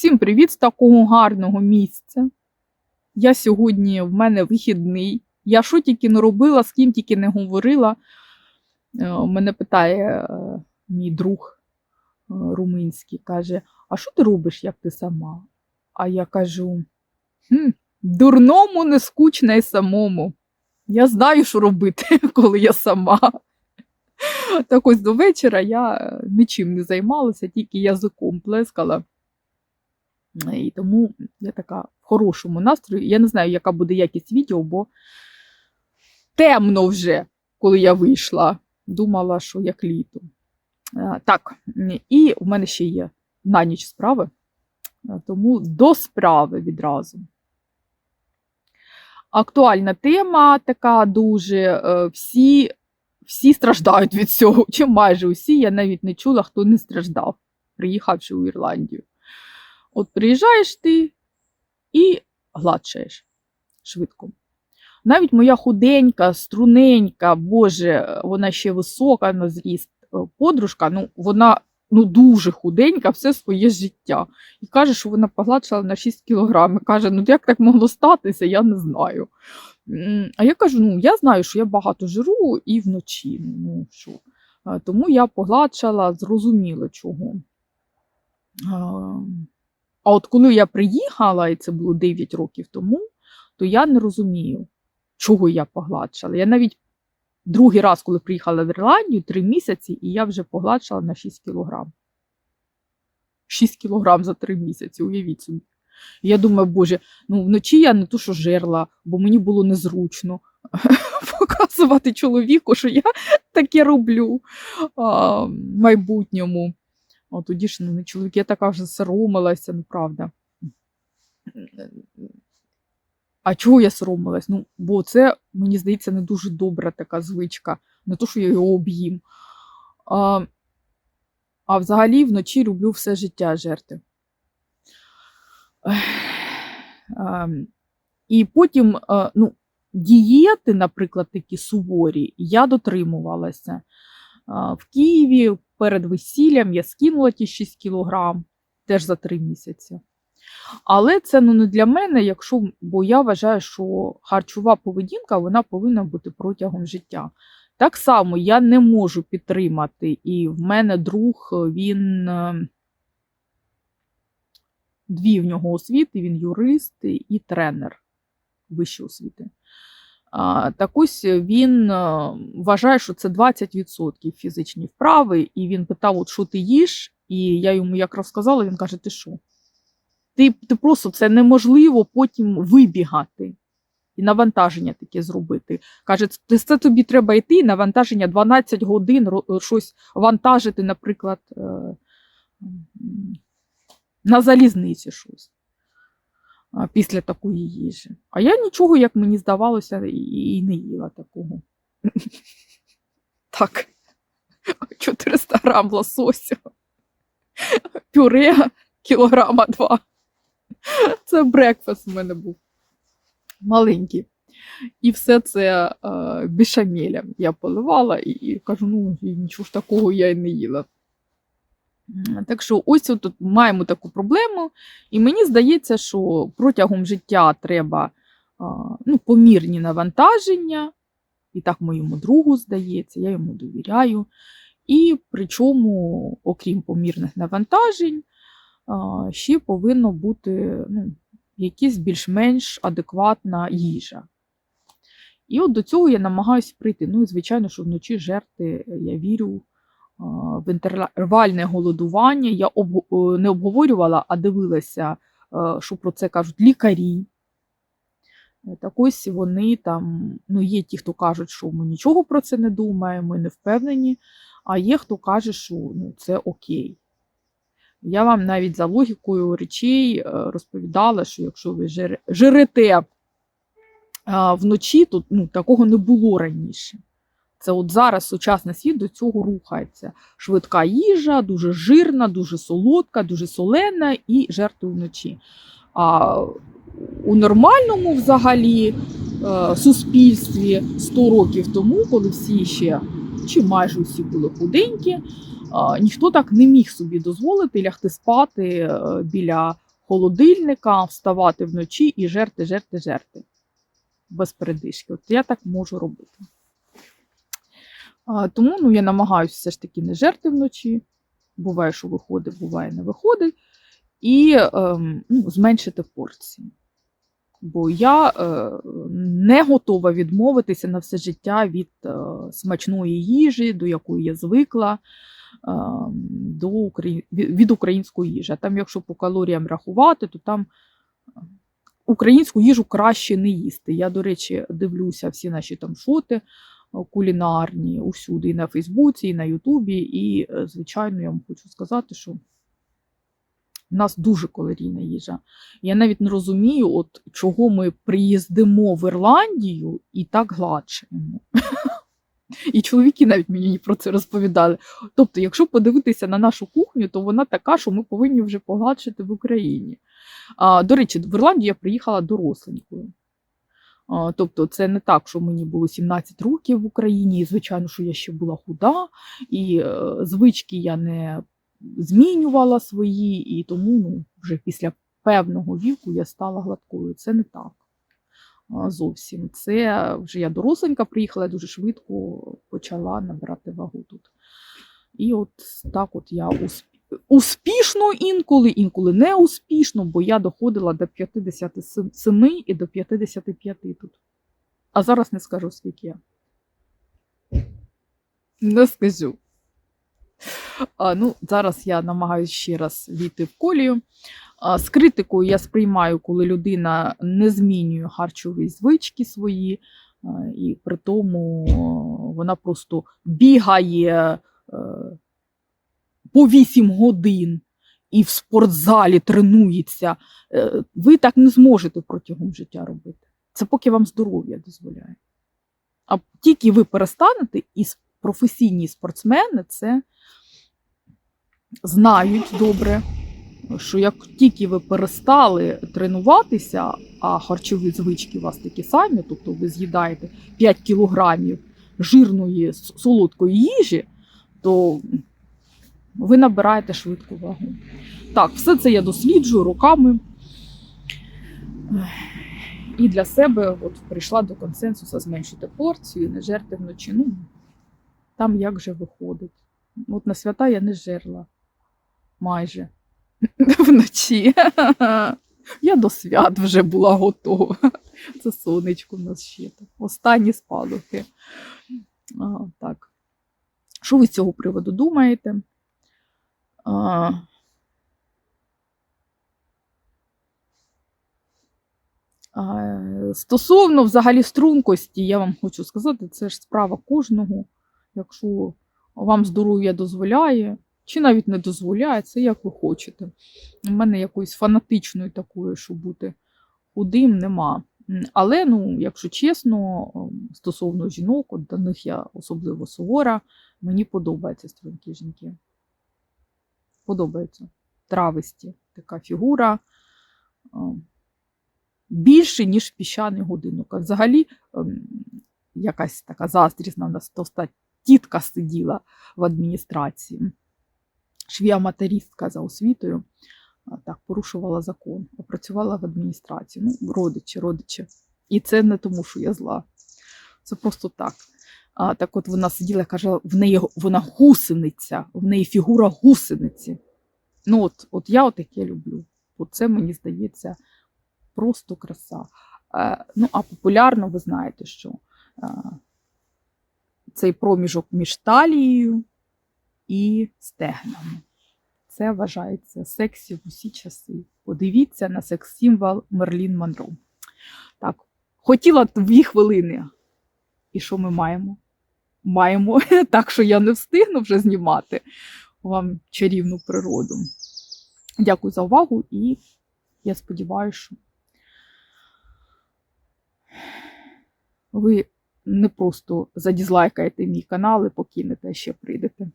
Всім привіт з такого гарного місця. Я сьогодні в мене вихідний. Я що тільки не робила, з ким тільки не говорила. Е, Мене питає е, мій друг е, румунський, каже: А що ти робиш, як ти сама? А я кажу: хм, дурному не скучно й самому. Я знаю, що робити, коли я сама. Так ось до вечора я нічим не займалася, тільки язиком плескала. І тому я така в хорошому настрої. Я не знаю, яка буде якість відео, бо темно вже, коли я вийшла. Думала, що як літо. Е, Так, і в мене ще є на ніч справи, Е, тому до справи відразу. Актуальна тема така дуже. е, Всі, всі страждають від цього, чи майже усі. Я навіть не чула, хто не страждав, приїхавши у Ірландію. От приїжджаєш ти і гладшаєш швидко. Навіть моя худенька, струненька, Боже, вона ще висока на зріст е, подружка, ну вона ну, дуже худенька все своє життя. І каже, що вона погладшала на 6 кілограмів. Каже, ну як так могло статися, я не знаю. А я кажу: ну я знаю, що я багато жиру і вночі. Ну, що. Е, Тому я погладшала, зрозуміло чого. А, от коли я приїхала, і це було 9 років тому, то я не розумію, чого я погладшала. Я навіть другий раз, коли приїхала в Ірландію, 3 місяці, і я вже погладшала на 6 кілограм. 6 кілограм за 3 місяці, уявіть собі. Я думаю, боже, ну вночі я не то, що жерла, бо мені було незручно показувати чоловіку, що я таке роблю а, в майбутньому. А тоді ж ну, не чоловік, я така вже соромилася, ну правда. А чого я соромилась? Ну, бо це, мені здається, не дуже добра така звичка. Не то, що я його об'їм. А, а взагалі вночі люблю все життя жерти. Ем, І потім, ну, дієти, наприклад, такі суворі, я дотримувалася. В Києві перед весіллям я скинула ті 6 кілограм теж за 3 місяці. Але це ну, не для мене, якщо, бо я вважаю, що харчова поведінка вона повинна бути протягом життя. Так само я не можу підтримати, і в мене друг, він е, дві в нього освіти, він юрист і тренер вищої освіти. Так ось він е, вважає, що це 20% фізичні вправи, і він питав, от що ти їш, і я йому як розказала, він каже: ти що? Ти, ти просто це неможливо потім вибігати і навантаження таке зробити. Каже, це, тобі треба йти, навантаження 12 годин, щось вантажити, наприклад, е, на залізниці щось після такої їжі. А я нічого, як мені здавалося, і, не їла такого. Так, 400 грам лососю, пюре кілограма два. Це брекфаст в мене був маленький. І все це е, бешамелем я поливала і, і кажу, ну нічого ж такого я й не їла. Так що ось тут маємо таку проблему, і мені здається, що протягом життя треба ну, помірні навантаження, і так моєму другу здається, я йому довіряю. І причому, окрім помірних навантажень, ще повинно бути ну, якась більш-менш адекватна їжа. І от до цього я намагаюся прийти. Ну і звичайно, що вночі жерти, я вірю в інтервальне голодування. Я не обговорювала, а дивилася, е, що про це кажуть лікарі. Е, Так ось вони там, ну, є ті, хто кажуть, що ми нічого про це не думаємо, ми не впевнені, а є хто каже, що ну, це окей. Я вам навіть за логікою речей е, розповідала, що якщо ви жирете вночі, то ну, такого не було раніше. Це от зараз сучасний світ до цього рухається. Швидка їжа, дуже жирна, дуже солодка, дуже солена і жерти вночі. А у нормальному взагалі е, суспільстві 100 років тому, коли всі ще чи майже усі були худенькі, ніхто так не міг собі дозволити лягти спати е, біля холодильника, вставати вночі і жерти, жерти, жерти. Без передишки. От я так можу робити. Тому ну, я намагаюся все ж таки не жерти вночі. Буває, що виходить, буває, не виходить. І ем, ну, зменшити порції. Бо я е, не готова відмовитися на все життя від е, смачної їжі, до якої я звикла, е, до Украї... від української їжі. А там, якщо по калоріям рахувати, то там е, українську їжу краще не їсти. Я, до речі, дивлюся всі наші там шоти кулінарні усюди, і на Фейсбуці, і на Ютубі. І, е, звичайно, я вам хочу сказати, що у нас дуже калорійна їжа. Я навіть не розумію, от чого ми приїздимо в Ірландію і так гладшаємо. І чоловіки навіть мені про це розповідали. Тобто, якщо подивитися на нашу кухню, то вона така, що ми повинні вже погладшити в Україні. А, До речі, в Ірландію я приїхала доросленькою. Тобто, це не так, що мені було 17 років в Україні, і звичайно, що я ще була худа, і е, звички я не змінювала свої, і тому ну, вже після певного віку я стала гладкою. Це не так зовсім. Це вже я доросленька приїхала, я дуже швидко почала набирати вагу тут. І от так от я. Успішно інколи, інколи не успішно, бо я доходила до 57 і до 55 тут. А зараз не скажу, скільки я. Не скажу. А, ну, зараз я намагаюся ще раз війти в колію. А, з критикою я сприймаю, коли людина не змінює харчові звички свої, а, і при тому о, вона просто бігає е, по 8 годин і в спортзалі тренується. Е, ви так не зможете протягом життя робити. Це поки вам здоров'я дозволяє. А тільки ви перестанете, і професійні спортсмени це знають добре, що як тільки ви перестали тренуватися, а харчові звички у вас такі самі, тобто ви з'їдаєте 5 кілограмів жирної солодкої їжі, то ви набираєте швидку вагу. Так, все це я досліджую роками. І для себе от прийшла до консенсусу зменшити порцію, не жерти вночі. Ну, там як же виходить. От на свята я не жерла майже вночі. Я до свят вже була готова. Це сонечко в нас ще так. Останні спалахи. А, так. Що ви з цього приводу думаєте? Стосовно взагалі стрункості, я вам хочу сказати, це ж справа кожного. Якщо вам здоров'я дозволяє, чи навіть не дозволяє, це як ви хочете. У мене якоїсь фанатичної такої, щоб бути худим, нема. Але, ну, якщо чесно, ем, стосовно жінок, от до них я особливо сувора, мені подобаються стрункі жінки. Подобається. Трависті така фігура. ем, Більше, ніж піщаний годинник. А взагалі, ем, якась така заздрісна в нас товста тітка сиділа в адміністрації швія-матерістка за освітою, так, порушувала закон, а працювала в адміністрації. Ну, родичі, родичі. І це не тому, що я зла. Це просто так. А, так от вона сиділа, і каже, в неї вона гусениця, в неї фігура гусениці. Ну, от, от я отаке люблю. От це мені здається просто краса. Е, ну, а популярно, ви знаєте, що е, цей проміжок між талією і стегнами. Це вважається сексі в усі часи. Подивіться на секс-символ Мерлін Монро. Так, хотіла дві хвилини. І що ми маємо? Маємо так, що я не встигну вже знімати вам чарівну природу. Дякую за увагу, і я сподіваюся, що ви не просто задізлайкаєте мій канал і покинете, а ще прийдете.